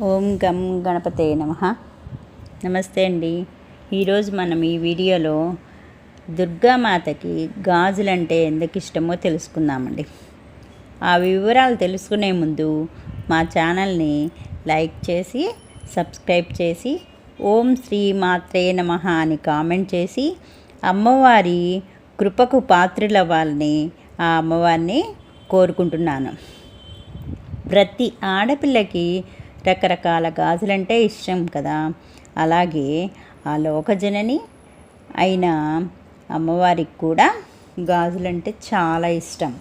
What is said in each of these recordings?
ఓం గం గణపతే నమ. నమస్తే అండి. ఈరోజు మనం ఈ వీడియోలో దుర్గామాతకి గాజులంటే ఎందుకు ఇష్టమో తెలుసుకుందామండి. ఆ వివరాలు తెలుసుకునే ముందు మా ఛానల్ని లైక్ చేసి సబ్స్క్రైబ్ చేసి ఓం శ్రీ మాత్రే నమ అని కామెంట్ చేసి అమ్మవారి కృపకు పాత్రులవ్వాలని ఆ అమ్మవారిని కోరుకుంటున్నాను. ప్రతి ఆడపిల్లకి రకరకాల గాజులంటే ఇష్టం కదా. అలాగే ఆ లోకజనని అయిన అమ్మవారికి కూడా గాజులంటే చాలా ఇష్టం.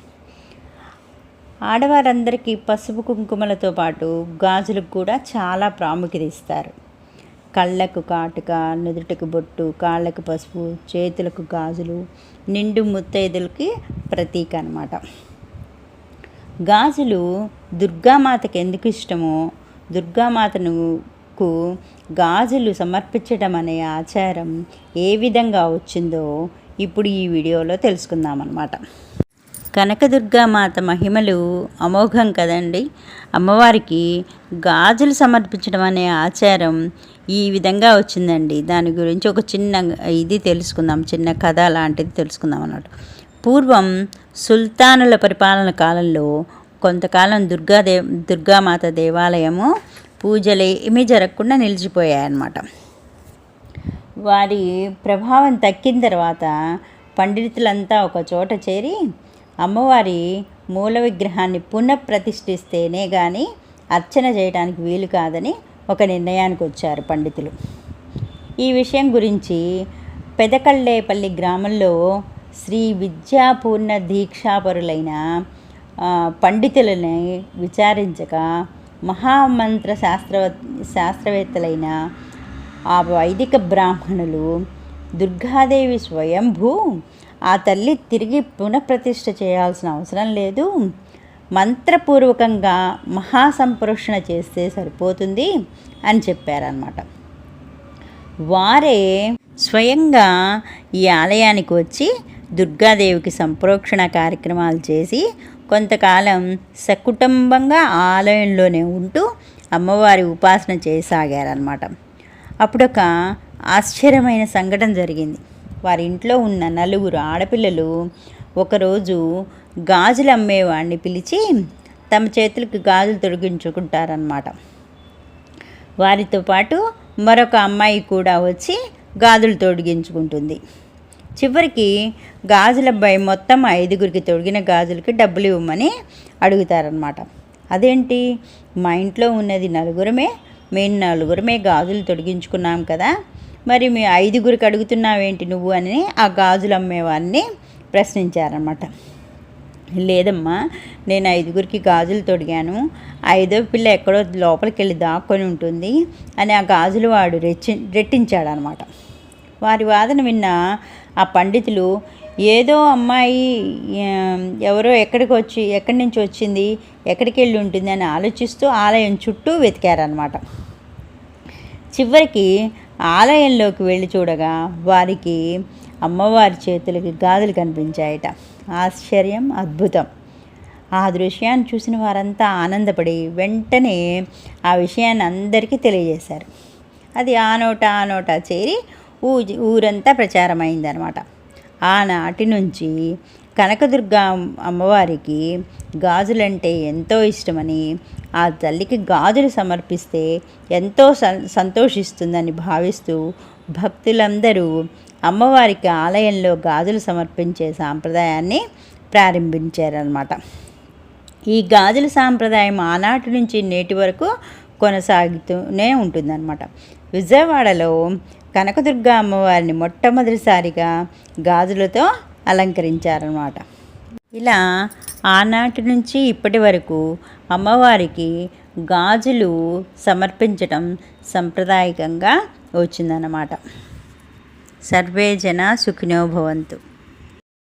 ఆడవారందరికీ పసుపు కుంకుమలతో పాటు గాజులకు కూడా చాలా ప్రాముఖ్యత ఇస్తారు. కళ్ళకు కాటుక నుదుటికి బొట్టు కాళ్ళకు పసుపు చేతులకు గాజులు నిండు ముత్తైదులకి ప్రతీక అనమాట గాజులు దుర్గామాతకి ఎందుకు ఇష్టమో దుర్గామాతనుకు గాజులు సమర్పించడం అనే ఆచారం ఏ విధంగా వచ్చిందో ఇప్పుడు ఈ వీడియోలో తెలుసుకుందాం అన్నమాట కనకదుర్గామాత మహిమలు అమోఘం కదండి. అమ్మవారికి గాజులు సమర్పించడం అనే ఆచారం ఈ విధంగా వచ్చిందండి. దాని గురించి ఒక చిన్న ఇది తెలుసుకుందాం చిన్న కథ లాంటిది తెలుసుకుందాం అన్నమాట పూర్వం సుల్తానుల పరిపాలన కాలంలో కొంతకాలం దుర్గాదే దుర్గామాత దేవాలయము పూజలు ఏమీ జరగకుండా నిలిచిపోయాయన్నమాట. వారి ప్రభావం తక్కిన తర్వాత పండితులంతా ఒక చోట చేరి అమ్మవారి మూల విగ్రహాన్ని పునఃప్రతిష్ఠిస్తేనే కానీ అర్చన చేయడానికి వీలు కాదని ఒక నిర్ణయానికి వచ్చారు పండితులు. ఈ విషయం గురించి పెదకళ్ళేపల్లి గ్రామంలో శ్రీ విద్యాపూర్ణ దీక్షాపరులైన పండితులని విచారించక మహామంత్ర శాస్త్రవ శాస్త్రవేత్తలైన ఆ వైదిక బ్రాహ్మణులు దుర్గాదేవి స్వయంభూ ఆ తల్లి తిరిగి పునఃప్రతిష్ఠ చేయాల్సిన అవసరం లేదు. మంత్రపూర్వకంగా మహాసంప్రోషణ చేస్తే సరిపోతుంది అని చెప్పారనమాట వారే స్వయంగా ఈ ఆలయానికి వచ్చి దుర్గాదేవికి సంప్రోక్షణ కార్యక్రమాలు చేసి కొంతకాలం సకుటుంబంగా ఆలయంలోనే ఉంటూ అమ్మవారి ఉపాసన చేయసాగారనమాట అప్పుడొక ఆశ్చర్యమైన సంఘటన జరిగింది. వారి ఇంట్లో ఉన్న నలుగురు ఆడపిల్లలు ఒకరోజు గాజులు అమ్మేవాడిని పిలిచి తమ చేతులకు గాజులు తొడిగించుకుంటారనమాట వారితో పాటు మరొక అమ్మాయి కూడా వచ్చి గాజులు తొడిగించుకుంటుంది. చివరికి గాజుల అబ్బాయి మొత్తం ఐదుగురికి తొడిగిన గాజులకి డబ్బులు ఇవ్వమని అడుగుతారనమాట అదేంటి? మా ఇంట్లో ఉన్నది నలుగురమే మేము నలుగురమే గాజులు తొడిగించుకున్నాం కదా మరి మీ ఐదుగురికి అడుగుతున్నావేంటి నువ్వు అని ఆ గాజులు అమ్మేవారిని ప్రశ్నించారనమాట లేదమ్మా నేను ఐదుగురికి గాజులు తొడిగాను ఐదో పిల్ల ఎక్కడో లోపలికి వెళ్ళి దాక్కొని ఉంటుంది అని ఆ గాజులు వాడు రెచ్చి రెట్టించాడనమాట వారి వాదన విన్న ఆ పండితులు ఏదో అమ్మాయి ఎవరో ఎక్కడికి వచ్చి ఎక్కడి నుంచి వచ్చింది ఎక్కడికి వెళ్ళి ఉంటుంది అని ఆలోచిస్తూ ఆలయం చుట్టూ వెతికారనమాట చివరికి ఆలయంలోకి వెళ్ళి చూడగా వారికి అమ్మవారి చేతులకి గాజులు కనిపించాయట. ఆశ్చర్యం అద్భుతం. ఆ దృశ్యాన్ని చూసిన వారంతా ఆనందపడి వెంటనే ఆ విషయాన్ని అందరికీ తెలియజేశారు. అది ఆ నోట ఆ నోట చేరి ఊ ఊరంతా ప్రచారమైందనమాట. ఆనాటి నుంచి కనకదుర్గ అమ్మవారికి గాజులంటే ఎంతో ఇష్టమని ఆ తల్లికి గాజులు సమర్పిస్తే ఎంతో సంతోషిస్తుందని భావిస్తూ భక్తులందరూ అమ్మవారికి ఆలయంలో గాజులు సమర్పించే సాంప్రదాయాన్ని ప్రారంభించారనమాట. ఈ గాజుల సాంప్రదాయం ఆనాటి నుంచి నేటి వరకు కొనసాగుతూనే ఉంటుందన్నమాట విజయవాడలో కనకదుర్గ అమ్మవారిని మొట్టమొదటిసారిగా గాజులతో అలంకరించారనమాట ఇలా ఆనాటి నుంచి ఇప్పటి వరకు అమ్మవారికి గాజులు సమర్పించటం సంప్రదాయకంగా వచ్చిందన్నమాట. సర్వే జన సుఖినో భవంతు.